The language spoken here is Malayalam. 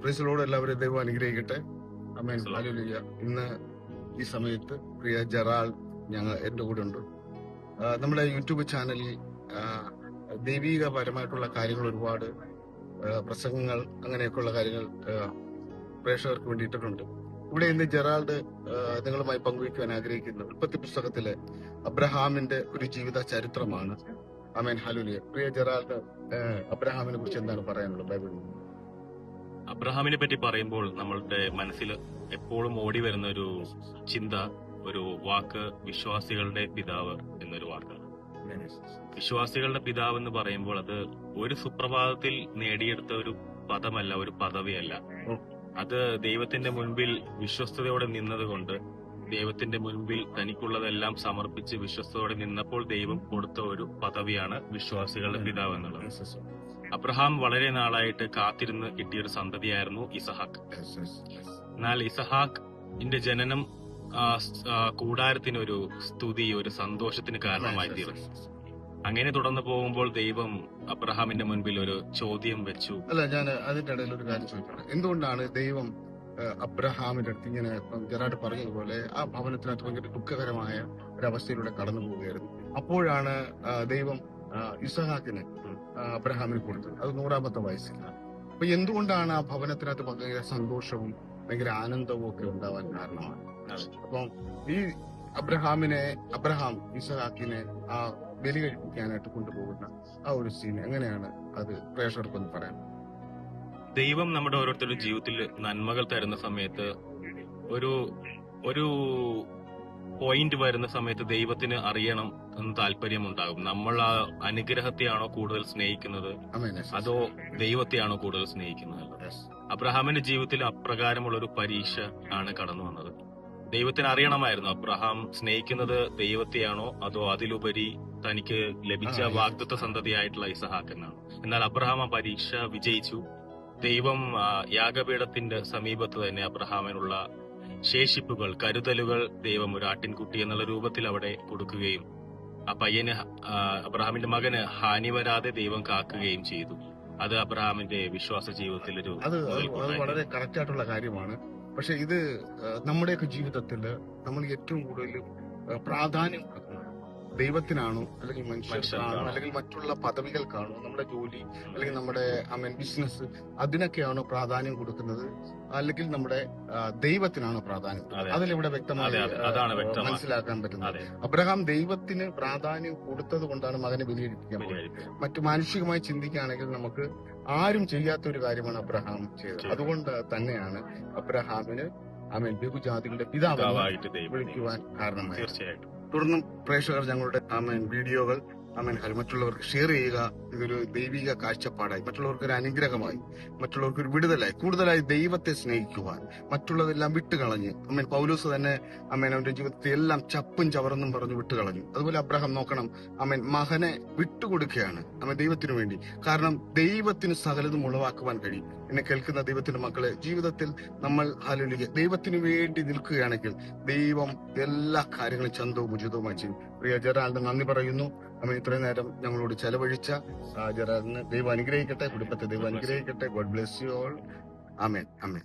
പ്രൈസിലോട് എല്ലാവരും ദൈവം അനുഗ്രഹിക്കട്ടെ. Amen hallelujah. ഇന്ന് ഈ സമയത്ത് പ്രിയ ജറാൾ ഞങ്ങൾ എന്റെ കൂടെ ഉണ്ട്. നമ്മുടെ യൂട്യൂബ് ചാനലിൽ ദൈവീകപരമായിട്ടുള്ള കാര്യങ്ങൾ ഒരുപാട് പ്രസംഗങ്ങൾ അങ്ങനെയൊക്കെയുള്ള കാര്യങ്ങൾ പ്രേക്ഷകർക്ക് വേണ്ടിയിട്ടുണ്ട് ഇവിടെ ഇന്ന് ജെറാൾഡ് നിങ്ങളുമായി പങ്കുവയ്ക്കുവാൻ ആഗ്രഹിക്കുന്ന ഉൽപ്പത്തി പുസ്തകത്തിലെ അബ്രഹാമിന്റെ ഒരു ജീവിത ചരിത്രമാണ്. അമേൻ ഹലുലിയ പ്രിയ ജെറാൾഡ് അബ്രഹാമിനെ കുറിച്ച് എന്താണ് പറയാനുള്ളത്? ബൈബിളിൽ അബ്രഹാമിനെ പറ്റി പറയുമ്പോൾ നമ്മളുടെ മനസ്സിൽ എപ്പോഴും ഓടി വരുന്ന ഒരു ചിന്ത ഒരു വാക്ക് വിശ്വാസികളുടെ പിതാവ് എന്നൊരു വാക്കാണ്. വിശ്വാസികളുടെ പിതാവ് എന്ന് പറയുമ്പോൾ അത് ഒരു സുപ്രഭാതത്തിൽ നേടിയെടുത്ത ഒരു പദമല്ല ഒരു പദവിയല്ല. അത് ദൈവത്തിന്റെ മുൻപിൽ വിശ്വസ്തയോടെ നിന്നതുകൊണ്ട് ദൈവത്തിന്റെ മുൻപിൽ തനിക്കുള്ളതെല്ലാം സമർപ്പിച്ച് വിശ്വസ്തയോടെ നിന്നപ്പോൾ ദൈവം കൊടുത്ത ഒരു പദവിയാണ് വിശ്വാസികളുടെ പിതാവ് എന്നുള്ളത്. അബ്രഹാം വളരെ നാളായിട്ട് കാത്തിരുന്ന് കിട്ടിയ ഒരു സന്തതിയായിരുന്നു ഇസഹാക്ക്. എന്നാൽ ഇസഹാക്കിന്റെ ജനനം കൂടാരത്തിന് ഒരു സ്തുതി ഒരു സന്തോഷത്തിന് കാരണമായി തീർന്നു. അങ്ങനെ തുടർന്ന് പോകുമ്പോൾ ദൈവം അബ്രഹാമിന്റെ മുൻപിൽ ഒരു ചോദ്യം വെച്ചു. അല്ല ഞാൻ അതിന്റെ ഇടയിൽ ഒരു കാര്യം ചോദിക്കണം എന്തുകൊണ്ടാണ് ദൈവം അബ്രഹാമിന്റെ അടുത്ത് ഇങ്ങനെ ഇപ്പം പറഞ്ഞ പറഞ്ഞതുപോലെ ആ ഭവനത്തിനകത്ത് ഭയങ്കര ദുഃഖകരമായ ഒരവസ്ഥയിലൂടെ കടന്നു പോവുകയായിരുന്നു അപ്പോഴാണ് ദൈവം ഇസഹാക്കിനെ അബ്രഹാമിന് കൊടുത്തത്. അത് നൂറാമത്തെ വയസ്സിൽ. അപ്പൊ എന്തുകൊണ്ടാണ് ആ ഭവനത്തിനകത്ത് ഭയങ്കര സന്തോഷവും ഭയങ്കര ആനന്ദവും ഒക്കെ ഉണ്ടാവാൻ കാരണമാണ്? അപ്പം ഈ അബ്രഹാമിനെ അബ്രഹാം ഇസഹാക്കിനെ ആ ബലി കഴിപ്പിക്കാനായിട്ട് കൊണ്ടുപോകുന്ന ആ ഒരു സീൻ എങ്ങനെയാണ് അത് പ്രേക്ഷകർക്കൊന്ന് പറയാൻ? ദൈവം നമ്മുടെ ഓരോരുത്തരുടെ ജീവിതത്തിൽ നന്മകൾ തരുന്ന സമയത്ത് ഒരു ഒരു പോയിന്റ് വരുന്ന സമയത്ത് ദൈവത്തിന് അറിയണം എന്ന് താല്പര്യം ഉണ്ടാകും നമ്മൾ ആ അനുഗ്രഹത്തെയാണോ കൂടുതൽ സ്നേഹിക്കുന്നത്? അതോ ദൈവത്തെയാണോ കൂടുതൽ സ്നേഹിക്കുന്നത്? അബ്രഹാമിന്റെ ജീവിതത്തിൽ അപ്രകാരമുള്ള ഒരു പരീക്ഷ ആണ് കടന്നു വന്നത്. ദൈവത്തിന് അറിയണമായിരുന്നു. അബ്രഹാം സ്നേഹിക്കുന്നത് ദൈവത്തെയാണോ? അതോ അതിലുപരി തനിക്ക് ലഭിച്ച വാഗ്ദത്ത സന്തതിയായിട്ടുള്ള ഇസഹാക്കെന്നാണ് എന്നാൽ അബ്രഹാം ആ പരീക്ഷ വിജയിച്ചു. ദൈവം യാഗപീഠത്തിന്റെ സമീപത്ത് തന്നെ അബ്രഹാമിനുള്ള ശേഷിപ്പുകൾ കരുതലുകൾ ദൈവം ഒരു ആട്ടിൻകുട്ടി എന്നുള്ള രൂപത്തിൽ അവിടെ കൊടുക്കുകയും ആ പയ്യന് അബ്രഹാമിന്റെ മകന് ഹാനി വരാതെ ദൈവം കാക്കുകയും ചെയ്തു. അത് അബ്രഹാമിന്റെ വിശ്വാസ ജീവിതത്തിൽ ഒരു അത്. വളരെ കറക്റ്റ് ആയിട്ടുള്ള കാര്യമാണ്. പക്ഷെ ഇത് നമ്മുടെയൊക്കെ ജീവിതത്തിൽ നമ്മൾ ഏറ്റവും കൂടുതൽ പ്രാധാന്യം കൊടുക്കുന്നത് ദൈവത്തിനാണോ അല്ലെങ്കിൽ മനുഷ്യർക്കാണോ? അല്ലെങ്കിൽ മറ്റുള്ള പദവികൾക്കാണോ നമ്മുടെ ജോലി അല്ലെങ്കിൽ നമ്മുടെ ഐ ബിസിനസ് അതിനൊക്കെയാണോ പ്രാധാന്യം കൊടുക്കുന്നത്? അല്ലെങ്കിൽ നമ്മുടെ ദൈവത്തിനാണോ പ്രാധാന്യം അതെ, അതിലിവിടെ വ്യക്തമായി മനസ്സിലാക്കാൻ പറ്റുന്നത്. അബ്രഹാം ദൈവത്തിന് പ്രാധാന്യം കൊടുത്തത് കൊണ്ടാണ് മകനെ വിലയിരുത്തിക്കാൻ മറ്റു മാനുഷികമായി ചിന്തിക്കുകയാണെങ്കിൽ നമുക്ക് ആരും ചെയ്യാത്ത ഒരു കാര്യമാണ് അബ്രഹാം ചെയ്തത്. അതുകൊണ്ട് തന്നെയാണ് അബ്രഹാമിന് ആമേൻ ബഹുജാതികളുടെ പിതാവായിട്ട് വിളിക്കുവാൻ കാരണമായി തീർച്ചയായിട്ടും. തുടർന്നും പ്രേക്ഷകർ ഞങ്ങളുടെ വീഡിയോകൾ ഹരി മറ്റുള്ളവർക്ക് ഷെയർ ചെയ്യുക ഇതൊരു ദൈവിക കാഴ്ചപ്പാടായി. മറ്റുള്ളവർക്ക് ഒരു അനുഗ്രഹമായി. മറ്റുള്ളവർക്ക് ഒരു വിടുതലായി. കൂടുതലായി ദൈവത്തെ സ്നേഹിക്കുവാൻ. മറ്റുള്ളതെല്ലാം വിട്ടുകളഞ്ഞ്. അമ്മൻ പൗലൂസ് തന്നെ അമ്മേൻ അവന്റെ ജീവിതത്തിൽ എല്ലാം ചപ്പും ചവറെന്നും പറഞ്ഞു വിട്ടുകളഞ്ഞു. അതുപോലെ അബ്രഹാം നോക്കണം. അമ്മൻ മകനെ വിട്ടുകൊടുക്കുകയാണ് അമ്മ ദൈവത്തിനു വേണ്ടി. കാരണം ദൈവത്തിന് സകലതും ഉളവാക്കുവാൻ കഴിയും. എന്നെ കേൾക്കുന്ന ദൈവത്തിന്റെ മക്കളെ ജീവിതത്തിൽ നമ്മൾ ആലോചിക്കുക ദൈവത്തിന് വേണ്ടി നിൽക്കുകയാണെങ്കിൽ ദൈവം എല്ലാ കാര്യങ്ങളും ചന്തവും ഉചിതവുമായി ചെയ്യും. പ്രിയ ജെറാലിന് നന്ദി പറയുന്നു. അമ്മ ഇത്രയും നേരം ഞങ്ങളോട് ചെലവഴിച്ച ആ, ജെറാലിന് ദൈവം അനുഗ്രഹിക്കട്ടെ കുടുംബത്തെ ദൈവം അനുഗ്രഹിക്കട്ടെ. God bless you all amen amen